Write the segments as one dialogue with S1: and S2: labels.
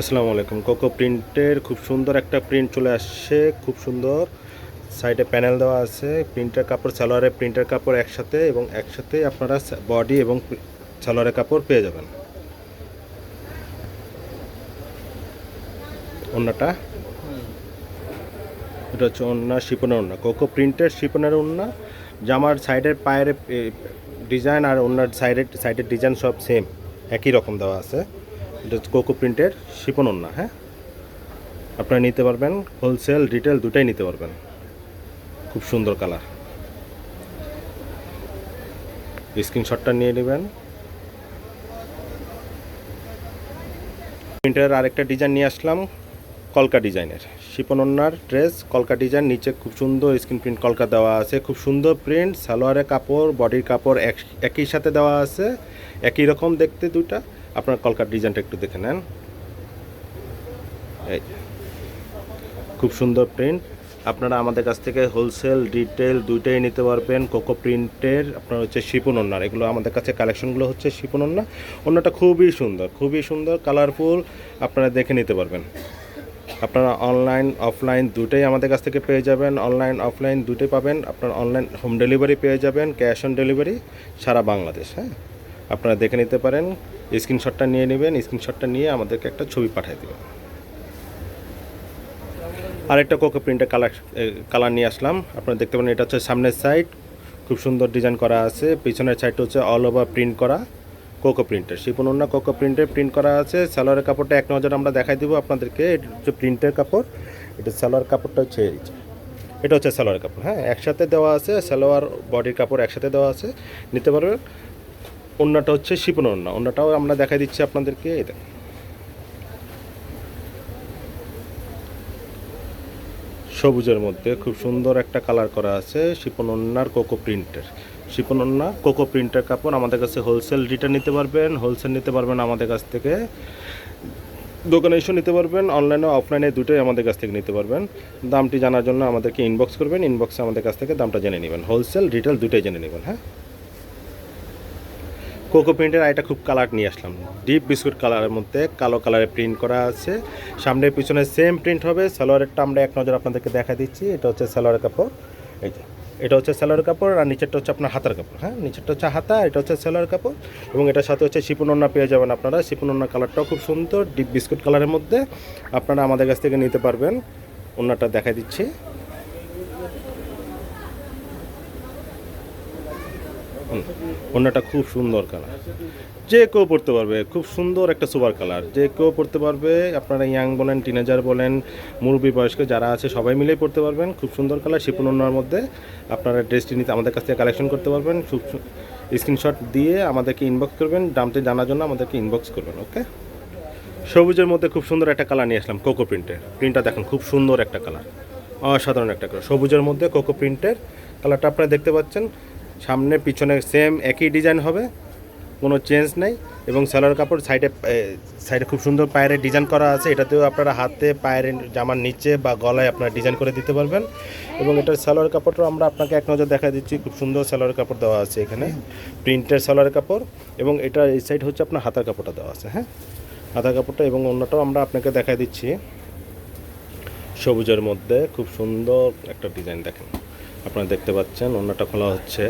S1: আসসালামু আলাইকুম। কোকো প্রিন্টের খুব সুন্দর একটা প্রিন্ট চলে আসছে, খুব সুন্দর। সাইডে প্যানেল দেওয়া আছে, প্রিন্টের কাপড়, সালোয়ারের প্রিন্টের কাপড় একসাথে এবং একসাথে আপনারা বডি এবং সালোয়ারের কাপড় পেয়ে যাবেন। অন্যটা এটা হচ্ছে ওন্না, শিপনের ওন্না। কোকো প্রিন্টের শিপনের ওন্না। জামার সাইডের পায়ের ডিজাইন আর ওনার সাইডের সাইডের ডিজাইন সব সেম একই রকম দেওয়া আছে। এটা কোকো প্রিন্টের শিপন ওন্না হ্যাঁ? আপনারা নিতে পারবেন হোলসেল রিটেল দুটাই নিতে পারবেন। খুব সুন্দর কালার স্ক্রিনশটটা নিয়ে নেবেন। প্রিন্টের আরেকটা ডিজাইন নিয়ে আসলাম, কলকা ডিজাইনের। শিপনন্নার ড্রেস কলকা ডিজাইন নিচে খুব সুন্দর স্ক্রিন প্রিন্ট কলকা দেওয়া আছে। খুব সুন্দর প্রিন্ট সালোয়ারের কাপড় বডির কাপড় এক, একই সাথে দেওয়া আছে। একই রকম দেখতে দুইটা। আপনার কলকার ডিজাইনটা একটু দেখে নেন। এই খুব সুন্দর প্রিন্ট আপনারা আমাদের কাছ থেকে হোলসেল ডিটেল দুইটাই নিতে পারবেন। কোকো প্রিন্টের আপনার হচ্ছে শিপন ওনার এগুলো আমাদের কাছে কালেকশনগুলো হচ্ছে শিপন ওন্না ওন্নাটা খুবই সুন্দর খুবই সুন্দর কালারফুল আপনারা দেখে নিতে পারবেন। আপনারা অনলাইন অফলাইন দুটোই আমাদের কাছ থেকে পেয়ে যাবেন। অনলাইন অফলাইন দুটোই পাবেন। আপনারা অনলাইন হোম ডেলিভারি পেয়ে যাবেন ক্যাশ অন ডেলিভারি সারা বাংলাদেশ হ্যাঁ? আপনারা দেখে নিতে পারেন। স্ক্রিনশটটা নিয়ে নেবেন, স্ক্রিনশটটা নিয়ে আমাদেরকে একটা ছবি পাঠিয়ে দেবেন। আরেকটা কোকো প্রিন্টের কালার কালার নিয়ে আসলাম। আপনারা দেখতে পারেন, এটা হচ্ছে সামনের সাইড খুব সুন্দর ডিজাইন করা আছে। পিছনের সাইডটা হচ্ছে অল ওভার প্রিন্ট করা কোকো প্রিন্টের। শিপন অন্য কোকো প্রিন্টের প্রিন্ট করা আছে। সালোয়ারের কাপড়টা এক নজর আমরা দেখাই দেবো আপনাদেরকে। এটা হচ্ছে প্রিন্টের কাপড়। এটা সালোয়ার কাপড়টা হচ্ছে। এটা হচ্ছে সালোয়ার কাপড় হ্যাঁ? একসাথে দেওয়া আছে। সালোয়ার বডির কাপড় একসাথে দেওয়া আছে। নিতে পারবেন। অন্যটা হচ্ছে শিপন অন্য অন্যটাও আমরা দেখাই দিচ্ছি আপনাদেরকে দেখুন। সবুজের মধ্যে খুব সুন্দর একটা কালার করা আছে শিপন অন্যার কোকো প্রিন্টের শিপন অন্যা কোকো প্রিন্টের কাপড় আমাদের কাছে হোলসেল রিটার্ন নিতে পারবেন হোলসেল নিতে পারবেন আমাদের কাছ থেকে। দোকানে এসেও নিতে পারবেন অনলাইনে অফলাইনে দুটোই আমাদের কাছ থেকে নিতে পারবেন। দামটি জানার জন্য আমাদেরকে ইনবক্স করবেন ইনবক্সে আমাদের কাছ থেকে দামটা জেনে নেবেন। হোলসেল রিটেল দুটোই জেনে নেবেন হ্যাঁ? কোকো প্রিন্টের আইটা খুব কালার নিয়ে আসলাম। ডিপ বিস্কুট কালারের মধ্যে কালো কালারে প্রিন্ট করা আছে। সামনে পিছনে সেম প্রিন্ট হবে সালোয়ারেরটা আমরা এক নজর আপনাদেরকে দেখা দিচ্ছি। এটা হচ্ছে সালোয়ারের কাপড়। এই যে, এটা হচ্ছে সালোয়ার কাপড় আর নিচেরটা হচ্ছে আপনার হাতার কাপড় হ্যাঁ? নিচেরটা হচ্ছে হাতা, এটা হচ্ছে সালোয়ার কাপড় এবং এটার সাথে হচ্ছে শিপুনন্না পেয়ে যাবেন আপনারা। শিপুনন্না কালারটাও খুব সুন্দর ডিপ বিস্কুট কালারের মধ্যে। আপনারা আমাদের কাছ থেকে নিতে পারবেন। অন্যটা দেখা দিচ্ছি। অন্যটা খুব সুন্দর কালার যে কেউ পড়তে পারবে, খুব সুন্দর একটা সুপার কালার যে কেউ পড়তে পারবে, আপনারা ইয়াং বলেন টিনেজার বলেন, মুরব্বী বয়স্ক যারা আছে, সবাই মিলেই পড়তে পারবেন। খুব সুন্দর কালার শিপন অন্যার মধ্যে আপনারা ড্রেসটি নিতে আমাদের কাছ থেকে কালেকশন করতে পারবেন। খুব স্ক্রিনশট দিয়ে আমাদেরকে ইনবক্স করবেন, দামটি জানার জন্য আমাদেরকে ইনবক্স করবেন ওকে সবুজের মধ্যে খুব সুন্দর একটা কালার নিয়ে আসলাম কোকো প্রিন্টের প্রিন্টটা দেখুন, খুব সুন্দর একটা কালার অসাধারণ একটা কালার সবুজের মধ্যে কোকো প্রিন্টের কালারটা আপনারা দেখতে পাচ্ছেন। সামনে, পিছনে সেম একই ডিজাইন হবে, কোনো চেঞ্জ নেই এবং সালোয়ার কাপড় সাইডে সাইডে খুব সুন্দর পায়ের ডিজাইন করা আছে। এটাতেও আপনারা হাতে, পায়ের, জামার নিচে বা গলায় আপনারা ডিজাইন করে দিতে পারবেন এবং এটার সালোয়ার কাপড়টাও আমরা আপনাকে এক নজর দেখা দিচ্ছি, খুব সুন্দর সালোয়ার কাপড় দেওয়া আছে এখানে প্রিন্টের সালোয়ার কাপড় এবং এটা এই সাইড হচ্ছে আপনার হাতার কাপড়টা দেওয়া আছে হ্যাঁ? হাতার কাপড়টা এবং অন্যটাও আমরা আপনাকে দেখা দিচ্ছি। সবুজের মধ্যে খুব সুন্দর একটা ডিজাইন দেখেন। আপনারা দেখতে পাচ্ছেন, অন্যটা খোলা হচ্ছে।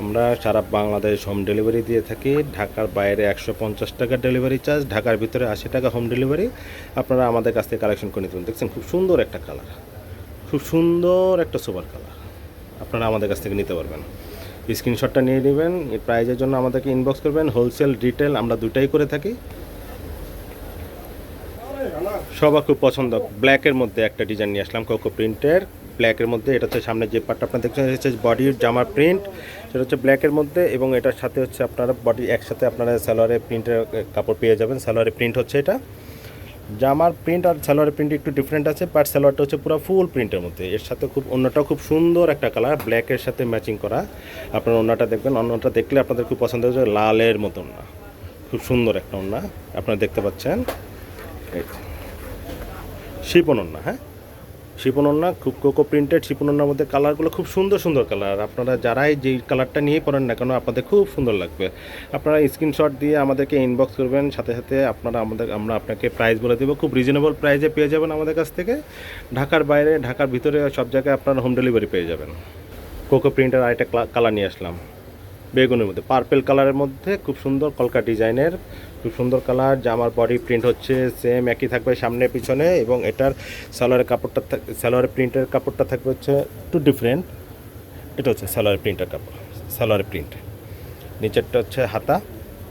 S1: আমরা সারা বাংলাদেশ হোম ডেলিভারি দিয়ে থাকি। ঢাকার বাইরে একশো পঞ্চাশ টাকা ডেলিভারি চার্জ ঢাকার ভিতরে আশি টাকা হোম ডেলিভারি আপনারা আমাদের কাছ থেকে কালেকশন করে নিতে দেখছেন, খুব সুন্দর একটা কালার খুব সুন্দর একটা সুপার কালার আপনারা আমাদের কাছ থেকে নিতে পারবেন। স্ক্রিনশটটা নিয়ে নেবেন, এই প্রাইজের জন্য আমাদেরকে ইনবক্স করবেন। হোলসেল রিটেল আমরা দুটাই করে থাকি। সবার খুব পছন্দ। ব্ল্যাকের মধ্যে একটা ডিজাইন নিয়ে আসলাম কোকো প্রিন্টের ব্ল্যাকের মধ্যে, এটা হচ্ছে সামনে যে পার্টটা আপনার দেখছেন হচ্ছে বডির জামার প্রিন্ট সেটা হচ্ছে ব্ল্যাকের মধ্যে, এবং এটার সাথে হচ্ছে আপনারা বডি একসাথে আপনারা সালোয়ারের প্রিন্টের কাপড় পেয়ে যাবেন। সালোয়ারের প্রিন্ট হচ্ছে এটা। জামার প্রিন্ট আর সালোয়ারের প্রিন্ট একটু ডিফারেন্ট আছে বাট সালোয়ারটা হচ্ছে পুরো ফুল প্রিন্টের মধ্যে। এর সাথে খুব, অন্যটা খুব সুন্দর একটা কালার ব্ল্যাকের সাথে ম্যাচিং করা। আপনারা অন্যটা দেখবেন, অন্যটা দেখলে আপনাদের খুব পছন্দ হচ্ছে লালের মতন না। খুব সুন্দর একটা অন্য আপনারা দেখতে পাচ্ছেন। শিপন অন্য হ্যাঁ? শিপনন্না, খুব কোকো প্রিন্টেড শিপনন্নার মধ্যে কালারগুলো খুব সুন্দর সুন্দর কালার আপনারা যারাই যেই কালারটা নিয়ে পড়েন না কেন, আপনাদের খুব সুন্দর লাগবে। আপনারা স্ক্রিনশট দিয়ে আমাদেরকে ইনবক্স করবেন, সাথে সাথে আপনারা আমাদের, আমরা আপনাকে প্রাইস বলে দেবো। খুব রিজনেবল প্রাইসে পেয়ে যাবেন আমাদের কাছ থেকে। ঢাকার বাইরে, ঢাকার ভিতরে সব জায়গায় আপনারা হোম ডেলিভারি পেয়ে যাবেন। কোকো প্রিন্টের আরেকটা কালার নিয়ে আসলাম। বেগুনের মধ্যে। পার্পেল কালারের মধ্যে খুব সুন্দর কলকা ডিজাইনের, খুব সুন্দর কালার জামার বডি প্রিন্ট হচ্ছে সেম একই থাকবে সামনে, পিছনে এবং এটার সালোয়ারের কাপড়টা সালোয়ারের প্রিন্টের কাপড়টা থাকবে হচ্ছে একটু ডিফারেন্ট এটা হচ্ছে সালোয়ারের প্রিন্টের কাপড়, সালোয়ারের প্রিন্ট নিচেরটা হচ্ছে হাতা,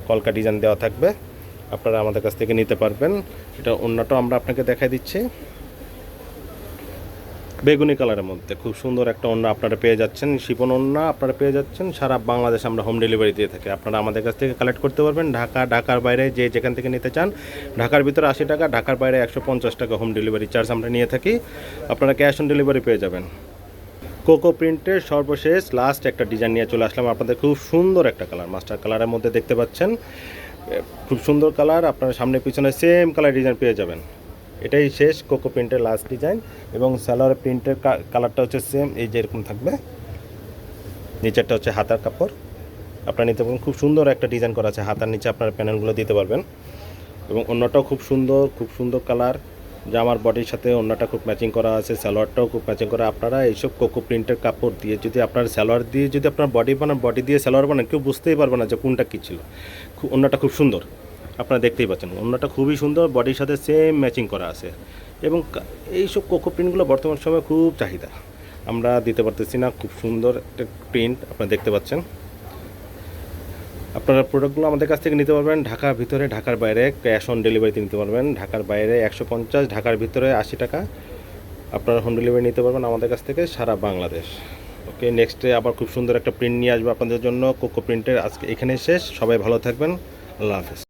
S1: কলকা ডিজাইন দেওয়া থাকবে। আপনারা আমাদের কাছ থেকে নিতে পারবেন। এটা অন্যটাও আমরা আপনাকে দেখাই দিচ্ছি। বেগুনি কালারের মধ্যে। খুব সুন্দর একটা অন্য আপনারা পেয়ে যাচ্ছেন, শিপন অন্য আপনারা পেয়ে যাচ্ছেন, সারা বাংলাদেশ আমরা হোম ডেলিভারি দিয়ে থাকি। আপনারা আমাদের কাছ থেকে কালেক্ট করতে পারবেন। ঢাকা, ঢাকার বাইরে যে যেখান থেকে নিতে চান, ঢাকার ভিতরে আশি টাকা, ঢাকার বাইরে একশো পঞ্চাশ টাকা হোম ডেলিভারি চার্জ আমরা নিয়ে থাকি। আপনারা ক্যাশ অন ডেলিভারি পেয়ে যাবেন। কোকো প্রিন্টের সর্বশেষ লাস্ট একটা ডিজাইন নিয়ে চলে আসলাম। আপনাদের খুব সুন্দর একটা কালার মাস্টার কালারের মধ্যে দেখতে পাচ্ছেন। খুব সুন্দর কালার আপনারা সামনে পিছনে সেম কালার ডিজাইন পেয়ে যাবেন। এটাই শেষ কোকো প্রিন্টের লাস্ট ডিজাইন এবং সালোয়ার প্রিন্টের কালারটা হচ্ছে সেম এই যে এরকম থাকবে। নিচেরটা হচ্ছে হাতার কাপড়। আপনারা নিতে পারবেন, খুব সুন্দর একটা ডিজাইন করা আছে হাতার নিচে, আপনার প্যানেলগুলো দিতে পারবেন। এবং অন্যটাও খুব সুন্দর খুব সুন্দর কালার জামার বডির সাথে অন্যটা খুব ম্যাচিং করা আছে, সালোয়ারটাও খুব ম্যাচিং করা। আপনারা এইসব কোকো প্রিন্টের কাপড় দিয়ে যদি আপনার সালোয়ার দিয়ে যদি আপনার বডি বানান বডি দিয়ে সালোয়ার বানান, কেউ বুঝতেই পারবে না যে কোনটা কী ছিল। অন্যটা খুব সুন্দর। আপনারা দেখতেই পাচ্ছেন। অন্যটা খুবই সুন্দর বডির সাথে সেম ম্যাচিং করা আছে। এবং এইসব কোকো প্রিন্টগুলো বর্তমান সময়ে খুব চাহিদা। আমরা দিতে পারতেছি না, খুব সুন্দর একটা প্রিন্ট আপনারা দেখতে পাচ্ছেন। আপনারা প্রোডাক্টগুলো আমাদের কাছ থেকে নিতে পারবেন। ঢাকার ভিতরে, ঢাকার বাইরে ক্যাশ অন ডেলিভারিতে নিতে পারবেন। ঢাকার বাইরে একশো পঞ্চাশ, ঢাকার ভিতরে আশি টাকা। আপনারা হোম ডেলিভারি নিতে পারবেন আমাদের কাছ থেকে সারা বাংলাদেশ। ওকে নেক্সটে আবার খুব সুন্দর একটা প্রিন্ট নিয়ে আসব আপনাদের জন্য। কোকো প্রিন্টের আজকে এখানে শেষ। সবাই ভালো থাকবেন। আল্লাহ হাফেজ।